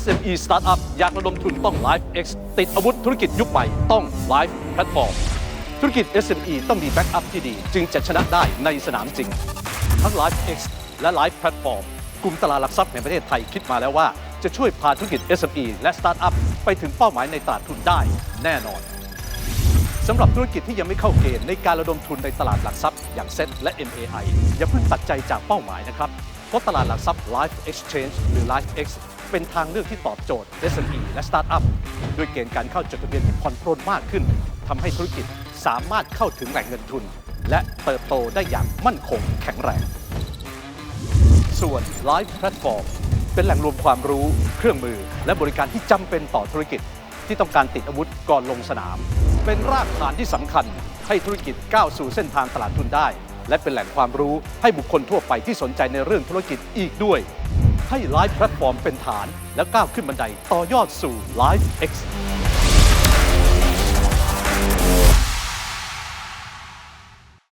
SME Startup อยากระดมทุนต้อง LiveX ติดอาวุธธุรกิจยุคใหม่ต้อง Live Platform ธุรกิจ SME ต้องมีแบ็กอัพที่ดี จึงจะชนะได้ในสนามจริง ทั้ง LiveX และ Live Platform กลุ่มตลาดหลักทรัพย์แห่งประเทศไทยคิดมาแล้วว่า จะช่วยพาธุรกิจ SME และ Startup ไปถึงเป้าหมายในตลาดทุนได้แน่นอนสำหรับธุรกิจที่ยังไม่เข้าเกณฑ์ในการระดมทุนในตลาดหลักทรัพย์อย่างเซ็ตและ MAI อย่าเพิ่งตัดใจจากเป้าหมายนะครับ เพราะตลาดหลักทรัพย์ Live Exchange หรือ LiveX เป็นทางเลือกที่ตอบโจทย์ SME และ Startup ด้วยเกณฑ์การเข้าจดทะเบียนที่ผ่อนปรนมากขึ้นทำให้ธุรกิจสามารถเข้าถึงแหล่งเงินทุน และเติบโตได้อย่างมั่นคงแข็งแรง ส่วน Live Platform เป็นแหล่งรวมความรู้ เครื่องมือ และบริการที่จำเป็นต่อธุรกิจ ที่ต้องการติดอาวุธก่อนลงสนาม เป็นรากฐานที่สำคัญ ให้ธุรกิจก้าวสู่เส้นทางตลาดทุนได้ และเป็นแหล่งความรู้ให้บุคคลทั่วไปที่สนใจในเรื่องธุรกิจอีกด้วย ให้ไลฟ์แพลตฟอร์มเป็นฐาน แล้วก้าวขึ้นบันไดต่อยอดสู่ Live X